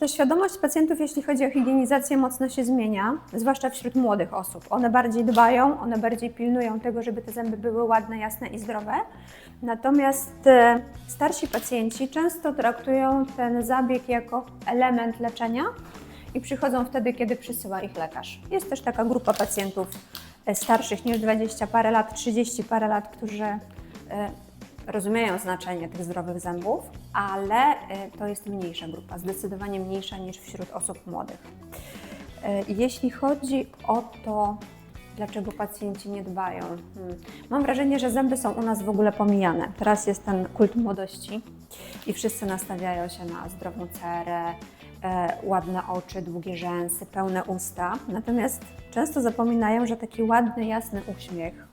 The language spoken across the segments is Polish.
Ta świadomość pacjentów, jeśli chodzi o higienizację, mocno się zmienia, zwłaszcza wśród młodych osób. One bardziej dbają, one bardziej pilnują tego, żeby te zęby były ładne, jasne i zdrowe. Natomiast e, starsi pacjenci często traktują ten zabieg jako element leczenia i przychodzą wtedy, kiedy przysyła ich lekarz. Jest też taka grupa pacjentów e, starszych niż 20 parę lat, 30 parę lat, którzy e, rozumieją znaczenie tych zdrowych zębów, ale e, to jest mniejsza grupa, zdecydowanie mniejsza niż wśród osób młodych. E, Jeśli chodzi o to, dlaczego pacjenci nie dbają, hmm. mam wrażenie, że zęby są u nas w ogóle pomijane. Teraz jest ten kult młodości i wszyscy nastawiają się na zdrową cerę, e, ładne oczy, długie rzęsy, pełne usta. Natomiast często zapominają, że taki ładny, jasny uśmiech,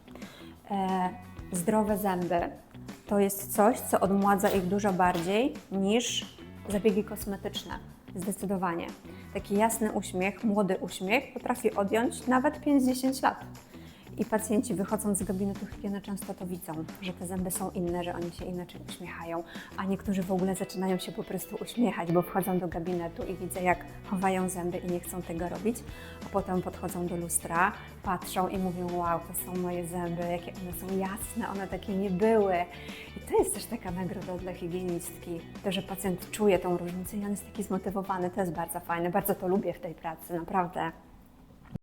zdrowe zęby to jest coś, co odmładza ich dużo bardziej niż zabiegi kosmetyczne. Zdecydowanie. Taki jasny uśmiech, młody uśmiech potrafi odjąć nawet 5-10 lat. I pacjenci wychodząc z gabinetu higieny często to widzą, że te zęby są inne, że oni się inaczej uśmiechają, a niektórzy w ogóle zaczynają się po prostu uśmiechać, bo wchodzą do gabinetu i widzę, jak chowają zęby i nie chcą tego robić, a potem podchodzą do lustra, patrzą i mówią: Wow, to są moje zęby, jakie one są jasne, one takie nie były. I to jest też taka nagroda dla higienistki, to, że pacjent czuje tą różnicę i on jest taki zmotywowany, to jest bardzo fajne, bardzo to lubię w tej pracy, naprawdę.